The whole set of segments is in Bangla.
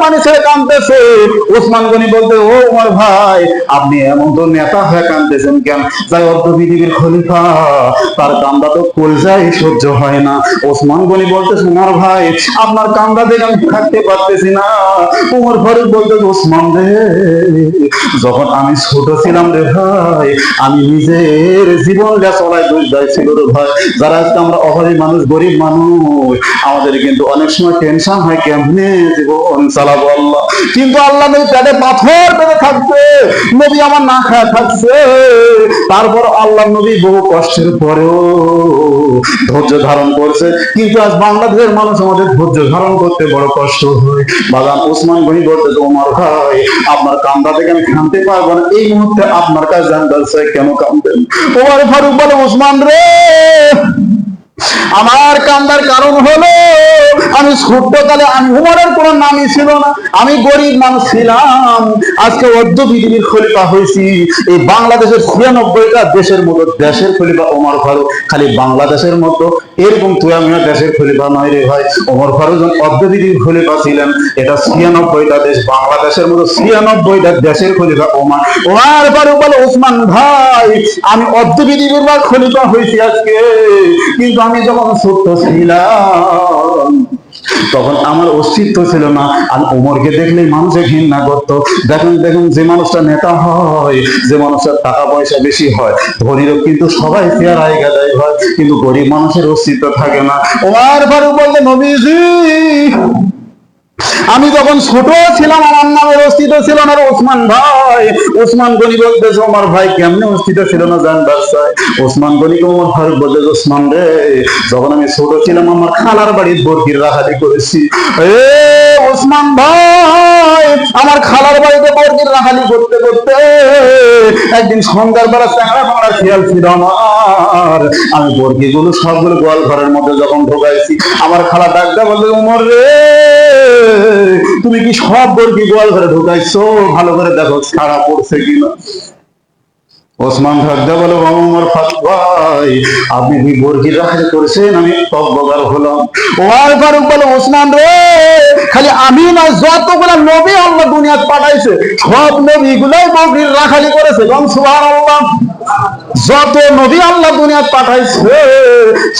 পানি ছেড়ে কাঁদতেছে। ওসমান গনি বলতে, ও ওমর ভাই, আপনি এমন তো নেতা হয়ে কাঁদতেছেন কেন? যাই অর্ধ পৃথিবীর খলিফা, তার কান্দা তো সহ্য হয় না। ওসমান গনি ভাই, আপনার কান্দা দেখে আমি থাকতে পারতেছি না। ওমর ফারুক বলতে, ওসমান রে, যখন আমি ছোট ছিলাম রে ভাই, আমি নিজের জীবনটা চলাই দোষ ছিল রে ভাই। যারা আজকে আমরা অভাবী মানুষ, গরিব মানুষ, আমাদের কিন্তু অনেক সময় টেনশন হয় কেমনে? কিন্তু আল্লাহ নবী পেটে পাথর পেটে থাকছে, নবী আমার না খায় থাকছে। তারপর আল্লাহ নবী বহু কষ্টের পরেও ধৈর্য ধারণ করছে। কিন্তু আজ বাংলাদেশের মানুষ আমাদের ধৈর্য ধারণ করতে বড় কষ্ট হয়। বাগান ওসমান গনি বলতে তোমার ভাই, আপনার কান্দা থেকে আমি খানতে পারব না। এই মুহূর্তে আপনার কাছে জানতে চাই কেন কান্দেন ওমর ফারুক বলে, ওসমান রে, আমার কান্দার কারণ হলো আমি ছোট্টকালে আমি উমরের কোনো নামই ছিল না। আমি গরিব মানুষ ছিলাম। আজকে অর্ধ পৃথিবীর খলিফা হয়েছি। এই বাংলাদেশের ছিয়ানব্বইটা দেশের মতো দেশের খলিফা ওমর ফারুক। খালি বাংলাদেশের মতো এরকম তুয়ামিয়া দেশের খলিফা নয় রে ভাই। ওমর ফারুক অর্ধ পৃথিবীর খলিফা ছিলেন, এটা ছিয়ানব্বইটা দেশ, বাংলাদেশের মতো ছিয়ানব্বইটা দেশের খলিফা ওমর। ওমর ফারুক বলে, ওসমান ভাই, আমি অর্ধ পৃথিবীর বার খলিফা হয়েছি আজকে। কিন্তু আমি যখন ছোট্ট ছিলাম তখন আমার অস্তিত্ব ছিল না। আর ওমরকে দেখলে মানুষে ঘৃণা করত। দেখুন দেখুন, যে মানুষটা নেতা হয়, যে মানুষটার টাকা পয়সা বেশি হয়, ধনীরও কিন্তু সবাই চেয়ার আয়গা দেয় হয়, কিন্তু গরিব মানুষের অস্তিত্ব থাকে না। ওমর ফারুক বললে নবীজি আমি যখন ছোট ছিলাম, আমার নামের অস্তিত্ব ছিল না ওসমান ভাই। ওসমান গনি বলতেছে আমার ভাই কেমনে অস্তিত্ব ছিল না চাই? ওসমান গনিকে আমার ফারুক বলতেছে ওসমান রে, যখন আমি ছোট ছিলাম, আমার খালার বাড়ির বর্গির রাখালি করেছি। এ, ওসমান ভাই, আমার খালার বাড়িতে বর্গির রাখালি করতে করতে একদিন সন্ধ্যার বেলা ফাংড়া খেয়াল ছিল আমার। আমি বর্গিগুলো সবগুলো গোয়াল ঘরের মধ্যে যখন ঢোকাইছি, আমার খালা ডাকটা বলতে উমর রে তুমি কি সব বর্গি গোয়াল ঘরে ঢুকাইছো? ভালো করে দেখো, ছাড়া পড়ছে কিনা ওসমান ঢাকদা বলো আমার ভাই, আপনি কি বর্গির রাখাল করেছেন? আমি তব্বগার হলাম। ওয়ার ফারুক ওসমান রে, খালি আমি না, যতগুলা নবী আল্লাহ দুনিয়াত পাঠাইছে, সব নবী গুলাই বর্গির রাখালি করেছে সুবহানাল্লাহ। যত নবী আল্লাহ দুনিয়াত পাঠাইছে,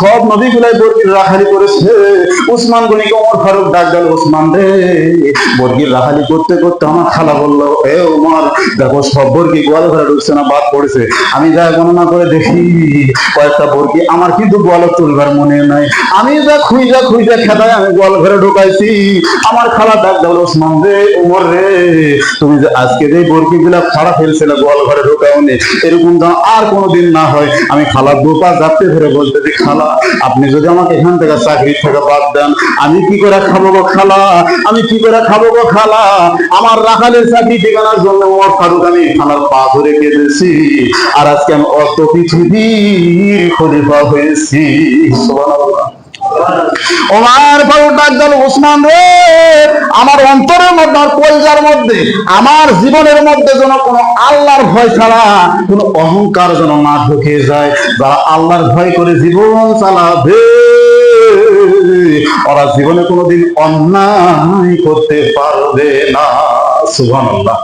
সব নবী গুলাই বর্গির রাখালি করেছে। উসমান গনিকে ওমর ফারুক ডাক গেল উসমান রে বর্গির রাখালি করতে করতে আমার খালা বলল, এ ওমর, দেখো সব বর্গি গোয়াল ঘরে ঢুকছে না, বাদ পড়েছে। আমি যা গণনা করে দেখি, কয়েকটা বর্গি আমার কিন্তু গোয়াল তুলবার মনে নাই। আমি যা খুঁজা খুঁজা খেতায় আমি গোয়াল ঘরে ঢুকাইছি। আমার খালা ডাক গেল উসমান রে, ওমর রে, তুমি যে আজকে যে বর্গি গুলা ফাড়া ফেলছিলে গোয়াল ঘরে ঢুকাওনি, এরকম আর কোনোদিন না হয়। আমি খালার দুপা যাতে ধরে যে খালা, আপনি যদি আমাকে এখান থেকে চাকরি থেকে বাদ দেন, আমি কি করে খাব গো খালা? আমি কি করে খাব গো খালা? আমার রাখালের চাকরি ঠিকানার জন্য ওমর ফারুক আমি খালার পা ধরে কেঁদেছি। আর আজকে আমি অত পৃথিবীর খলিফা হয়েছি। ওমার ফারুক ডাক ওসমান রে! আমার অন্তরের মধ্যে, আমার কলজার মধ্যে, আমার জীবনের মধ্যে যেন কোনো আল্লাহর ভয় ছাড়া কোনো অহংকার যেন না ঢুকে যায়। যারা আল্লাহর ভয় করে জীবন চালাবে, ওরা জীবনে কোনোদিন অন্যায় করতে পারবে না। সুবহানাল্লাহ।